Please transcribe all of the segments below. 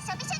しょびしょ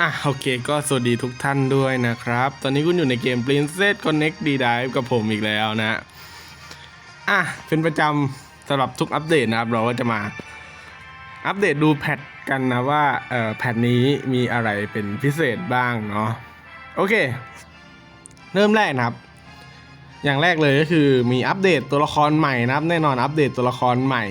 อะโอเคก็สวัสดีทุกท่านด้วยนะครับ ตอนนี้คุณอยู่ในเกม Princess Connect D Dive กับผมอีกแล้วนะ อะ เป็นประจำสำหรับทุกอัปเดตนะครับ เราก็จะมาอัปเดตดูแพทกันนะว่าเอ่อแพทนี้มีอะไรเป็นพิเศษบ้างเนาะโอเค เริ่มแรกนะครับ อย่างแรกเลยก็คือมีอัปเดตตัวละครใหม่นะครับ แน่นอนอัปเดตตัวละครใหม่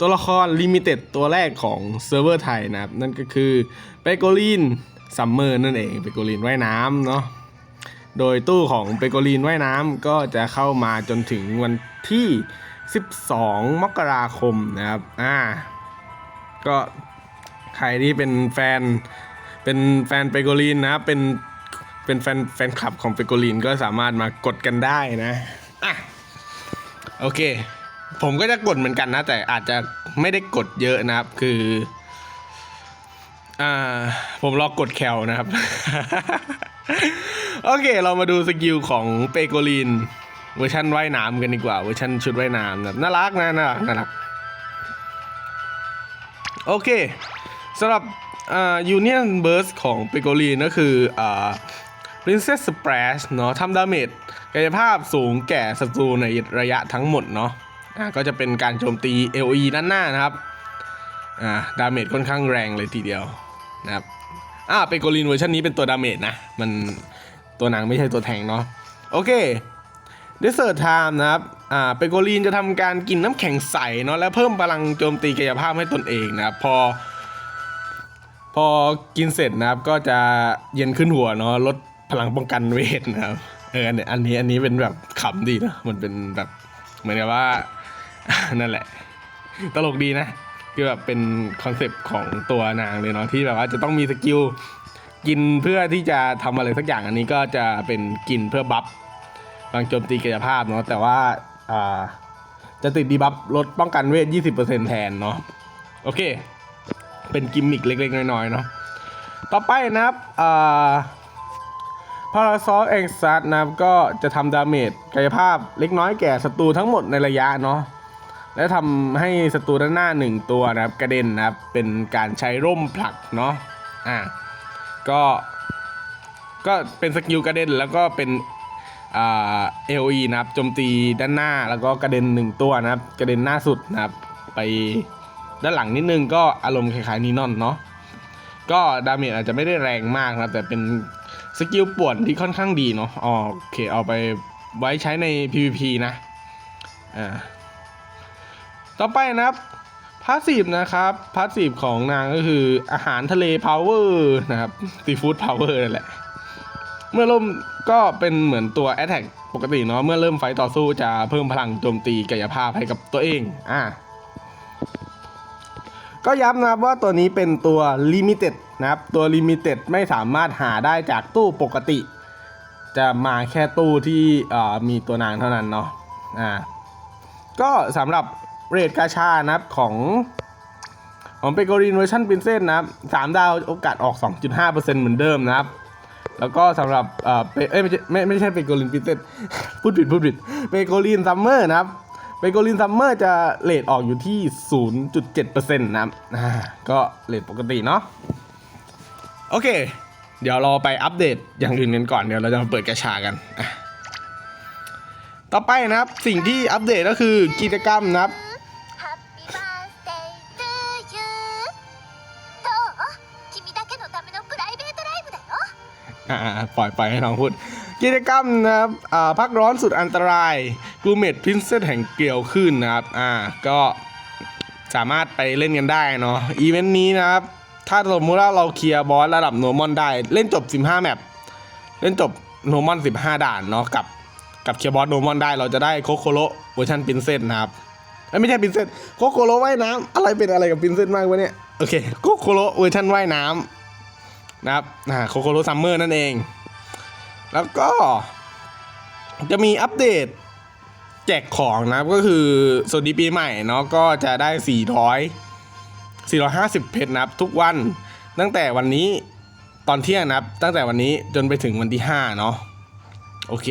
ตัวละครลิมิเต็ดตัวแรกของเซิร์ฟเวอร์ไทยนะครับ นั่นก็คือเปโกลินซัมเมอร์นั่นเองเปโกลินว่ายน้ำเนาะโดยตู้ของเปโกลินว่ายน้ำก็จะเข้ามาจนถึงวันที่ 12 มกราคมนะครับอ่าก็ใครที่เป็นแฟนเป็นแฟนเปโกลินนะเป็นเป็นแฟนแฟนคลับของเปโกลินก็สามารถมากดกันได้นะอะโอเค ผมก็จะกดเหมือนกันนะ แต่อาจจะไม่ได้กดเยอะนะครับ คืออ่าผมรอกดแคลนะครับ โอเค เรามาดูสกิลของเปโกลินเวอร์ชันว่ายน้ำกันดีกว่า เวอร์ชันชุดว่ายน้ำแบบน่ารักนะน่ารักน่ารักโอเคสำหรับอ่ายูเนียนเบิร์สของเปโกลีนก็คืออ่า Princess Splash เนาะทำดาเมจกายภาพสูงแก่ศัตรูในระยะทั้งหมดเนาะ อ่าก็จะเป็นการโจมตี LE ด้านหน้านะครับอ่าดาเมจค่อนข้างแรงเลยทีเดียวนะครับอ่าเปโกลีนเวอร์ชันนี้เป็นตัวดาเมจนะ มันตัวนางไม่ใช่ตัวแทงเนาะโอเคเดสเซอร์ไทม์นะครับอ่าเปโกลีนจะทำการกินน้ำแข็งใสเนาะและเพิ่มพลังโจมตีกายภาพให้ตนเองนะครับพอ พอกินเสร็จนะครับก็จะเย็นขึ้นหัวเนาะลดพลังป้องกันเวทนะครับเอออันนี้อันนี้อันนี้เป็นแบบขำดีนะมันเป็นแบบเหมือนกับว่า นั่นแหละ ตลกดีนะคือแบบเป็นคอนเซปต์ของตัวนางเลยเนาะที่แบบว่าจะต้องมีสกิลกินเพื่อที่จะทำอะไรสักอย่างอันนี้ก็จะเป็นกินเพื่อบัฟพลังโจมตีกายภาพเนาะแต่ว่าอ่าจะติดดีบัฟลดป้องกันเวท 20%แทนเนาะโอเค เป็นกิมมิกเล็ก ๆ น้อยๆเนาะต่อไปนะครับอ่าพาราซอสเอ็กซัสนะครับก็จะทำดาเมจกายภาพเล็กน้อยแก่ศัตรูทั้งหมดในระยะเนาะ และทำให้ศัตรูด้านหน้า1ตัวนะครับกระเด็นนะครับ เป็นการใช้ร่มผลักเนาะอ่าก็ก็เป็นสกิลกระเด็นแล้วก็เป็นอ่าเอลอีนะครับโจมตีด้านหน้าแล้วก็กระเด็นหนึ่งตัวนะครับ กระเด็นหน้าสุดนะครับ ไปด้านหลังนิดนึงก็อารมณ์คล้ายๆนีนอนเนาะก็ดาเมจอาจจะไม่ได้แรงมากนะครับ แต่เป็นสกิลป่วนที่ค่อนข้างดีเนาะอ๋อโอเคเอาไปไว้ใช้ใน PVP นะอ่า ต่อไปนะครับพาสซีฟนะครับพาสซีฟของนางก็คืออาหารทะเลพาวเวอร์นะครับซีฟู้ดพาวเวอร์นั่นแหละ เมื่อเริ่มก็เป็นเหมือนตัว Attack ปกติเนาะเมื่อเริ่มไฟต่อสู้จะเพิ่มพลังโจมตีกายภาพให้กับตัวเองอ่าก็ย้ำนะครับว่าตัวนี้เป็นตัว Limited นะครับ ตัว Limited ไม่สามารถหาได้จากตู้ปกติ จะมาแค่ตู้ที่มีตัวนางเท่านั้นเนาะอ่าก็สำหรับ เรทกาชานะครับของของเปโกรีนเวอร์ชันปรินเซสนะครับสามดาวโอกาสออก 2.5%เหมือนเดิมนะครับ แล้วก็สำหรับเอ่อเอ้ยไม่ใช่ไม่ไม่ใช่เปโกลินพิเศษพูดผิดพูดผิดเปโกลินซัมเมอร์นะครับเปโกลินซัมเมอร์จะเลทออกอยู่ที่ 0.7%นะครับก็เลทปกติเนาะโอเค เดี๋ยวเราไปอัปเดตอย่างอื่นกันก่อนเดี๋ยวเราจะมาเปิดกระชากัน ต่อไปนะครับสิ่งที่อัปเดตก็คือกิจกรรมนะครับ อ่าปล่อยไปให้น้องพูด กิจกรรมนะครับอ่าพักร้อนสุดอันตรายกูเมดพินเซสแห่งเกลียวขึ้นนะครับอ่าก็สามารถไปเล่นกันได้เนาะอีเวนต์นี้นะครับ ถ้าสมมติว่าเราเคลียร์บอสระดับโนมอนได้ เล่นจบ 15 แมปเล่นจบโนมอน15 ด่านเนาะกับกับเคลียร์บอสโนมอนได้เราจะได้โคโคโรเวอร์ชันพินเซสนะครับไม่ใช่ปรินเซสโคโคโรว่ายน้ำอะไรเป็นอะไรกับปรินเซสมากวะเนี่ยโอเคโคโคโรเวอร์ชันว่ายน้ำ นะครับโคโคโรซัมเมอร์นั่นเอง แล้วก็ จะมีอัปเดตแจกของนะครับก็คือสวัสดีปีใหม่เนาะก็จะได้ 400 450 เพชรนะครับ ทุกวันตั้งแต่วันนี้ตอนเที่ยงนะครับ ตั้งแต่วันนี้จนไปถึงวันที่ 5 เนาะโอเค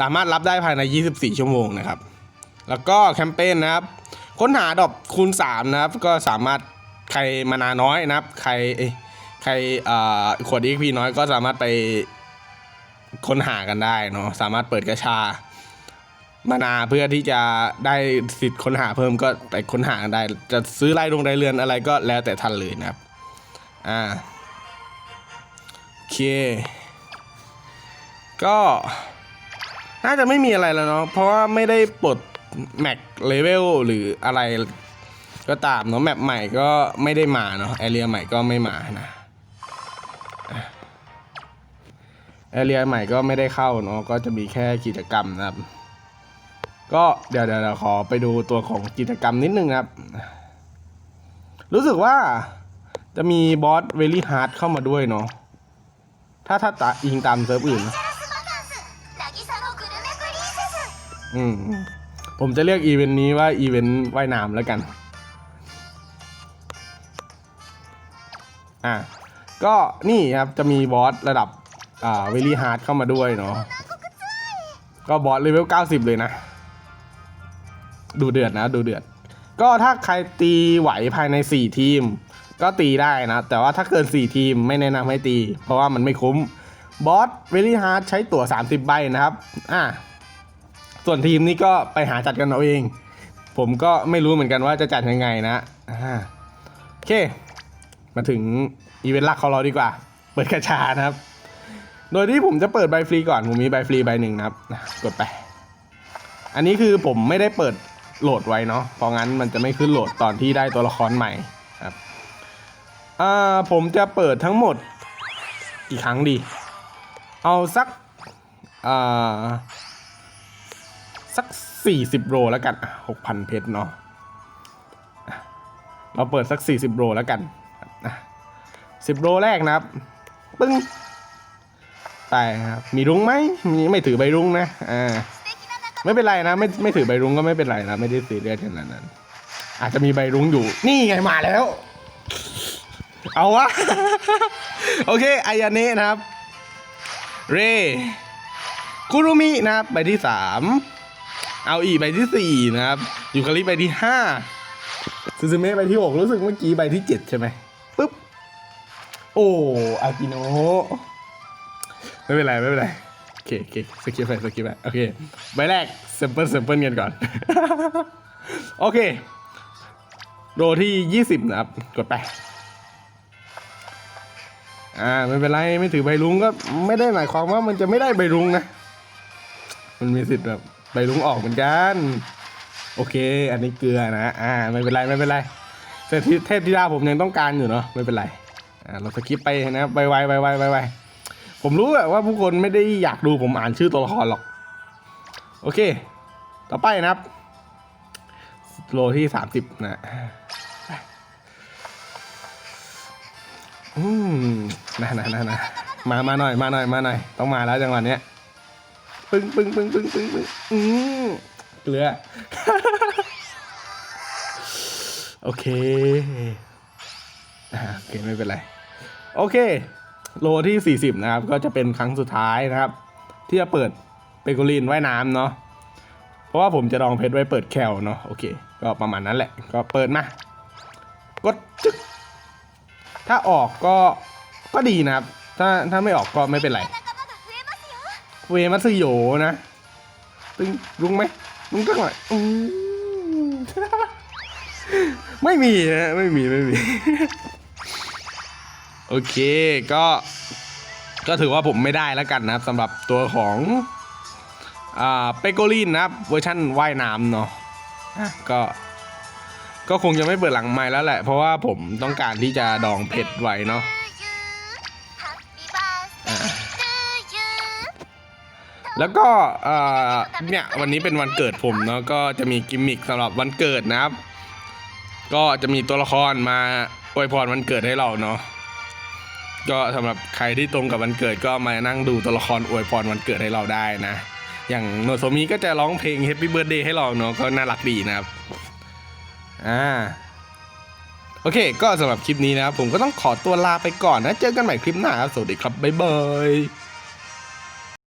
สามารถรับได้ภายใน 24 ชั่วโมงนะครับ แล้วก็แคมเปญนะครับ ค้นหาดอกคูณ 3 นะครับ ก็สามารถใครมานาน้อยนะครับ ใครเอ้ ใครอ่าขวด XP น้อยก็สามารถไปค้นหากันได้เนาะสามารถเปิดกระชามานาเพื่อที่จะได้สิทธิ์ค้นหาเพิ่มก็ไปค้นหากันได้ จะซื้อรายดงรายเรือนอะไรก็แล้วแต่ท่านเลยนะครับ อ่าโอเค ก็น่าจะไม่มีอะไรแล้วเนาะเพราะว่าไม่ได้ปลดแม็กเลเวลหรืออะไรก็ตามเนาะแมปใหม่ก็ไม่ได้มาเนาะแอเรียใหม่ก็ไม่มานะ แอเรียใหม่ก็ไม่ได้เข้าเนาะก็จะมีแค่กิจกรรมนะครับ ก็เดี๋ยวเดี๋ยวขอไปดูตัวของกิจกรรมนิดนึงครับ รู้สึกว่าจะมีบอสเวลี่ฮาร์ดเข้ามาด้วยเนาะถ้าถ้าอิงตามเซิร์ฟอื่นอืมผมจะเรียกอีเวนต์นี้ว่าอีเวนต์ว่ายน้ำแล้วกัน อะ ก็นี่ครับจะมีบอสระดับ อ่าเวลี่ฮาร์ดเข้ามาด้วยเนาะก็บอสเลเวล 90 เลยนะ ดูเดือดนะ ดูเดือด ก็ถ้าใครตีไหวภายใน 4 ทีม ก็ตีได้นะ แต่ว่าถ้าเกิน 4 ทีมไม่แนะนำให้ตี เพราะว่ามันไม่คุ้มบอสเวลี่ฮาร์ดใช้ตั๋ว 30 ใบนะครับ อะส่วนทีมนี้ก็ไปหาจัดกันเอาเอง ผมก็ไม่รู้เหมือนกันว่าจะจัดยังไงนะอ่าโอเค มาถึงอีเวนต์ลักของเราดีกว่า เปิดกระชานะครับ โดยที่ผมจะเปิดใบฟรีก่อน ผมมีใบฟรีใบหนึ่งนะครับกดไป อันนี้คือผมไม่ได้เปิดโหลดไว้เนาะ เพราะงั้นมันจะไม่ขึ้นโหลดตอนที่ได้ตัวละครใหม่ครับ อ่า ผมจะเปิดทั้งหมดกี่ครั้งดี เอาสัก อ่า สัก 40 โรแล้วกัน 6,000 เพชรเนาะ เราเปิดสัก 40 โรแล้วกัน 10 โรแรกนะครับ ปึ้ง ตายครับ มีรุ้งไหมมีไม่ถือใบรุ้งนะอ่าไม่เป็นไรนะ ไม่ไม่ถือใบรุ้งก็ไม่เป็นไรนะไม่ได้ตีเรียสขนาดนั้น อาจจะมีใบรุ้งอยู่ นี่ไงมาแล้ว เอาวะ โอเคอายาเนะครับ เรคุรุมินะครับใบที่สามเอาอีใบที่สี่นะครับยูคาลิใบที่ห้าซูซูเมะใบที่หกรู้สึกเมื่อกี้ใบที่เจ็ดใช่ไหมปุ๊บ โอ้อากิโนะ ไม่เป็นไรไม่เป็นไรโอเคโอเคสกิปไปสกิปไปโอเคใบแรกเซมเปิลเซมเปิลกันก่อน โอเคโรที่ 20 นะครับ กดไป อ่าไม่เป็นไรไม่ถือใบรุ้งก็ไม่ได้หมายความว่ามันจะไม่ได้ใบรุ้งนะ มันมีสิทธิ์แบบใบรุ้งออกเหมือนกัน โอเค อันนี้เกลือนะ อ่า ไม่เป็นไรไม่เป็นไรเทพธิดาผมยังต้องการอยู่เนาะไม่เป็นไร อ่าเราสกิปไปนะไวๆไวๆไวไวๆ ผมรู้แหละว่าผู้คนไม่ได้อยากดูผมอ่านชื่อตัวละครหรอก โอเค ต่อไปนะครับ โลที่สามสิบนะอืมนะนะนะนะมามาหน่อยมาหน่อยมาหน่อยต้องมาแล้วจังหวะเนี้ยปึ้งปึ้งปึ้งปึ้งปึ้งปึ้งอืมเกลือโอเคโอเค ไม่เป็นไร โอเค โลที่ 40 นะครับ ก็จะเป็นครั้งสุดท้ายนะครับ ที่จะเปิดเปโกลินว่ายน้ำเนาะเพราะว่าผมจะลองเพชรไว้เปิดแคลเนาะโอเค ก็ประมาณนั้นแหละ ก็เปิดมากดจึ๊กถ้าออกก็ก็ดีนะครับ ถ้าถ้าไม่ออกก็ไม่เป็นไรเวมัสโยนะตึงลุงไหมลุงก็หน่อยไม่มีนะไม่มีไม่มี โอเคก็ก็ถือว่าผมไม่ได้แล้วกันนะครับสำหรับตัวของอ่าเปโกลินนะครับเวอร์ชั่นว่ายน้ำเนาะก็ก็คงจะไม่เปิดหลังไม้แล้วแหละ เพราะว่าผมต้องการที่จะดองเผ็ดไว้เนาะแล้วก็เนี่ยวันนี้เป็นวันเกิดผมเนาะก็จะมีกิมมิคสำหรับวันเกิดนะครับ ก็จะมีตัวละครมาอวยพรวันเกิดให้เราเนาะ ก็สำหรับใครที่ตรงกับวันเกิดก็มานั่งดูตัวละครอวยพรวันเกิดให้เราได้นะ อย่างโนโซมิก็จะร้องเพลง Happy Birthday ให้เราเนาะก็น่ารักดีนะครับอ่าโอเค ก็สำหรับคลิปนี้นะครับผมก็ต้องขอตัวลาไปก่อนนะ เจอกันใหม่คลิปหน้าครับ สวัสดีครับ บ๊ายบาย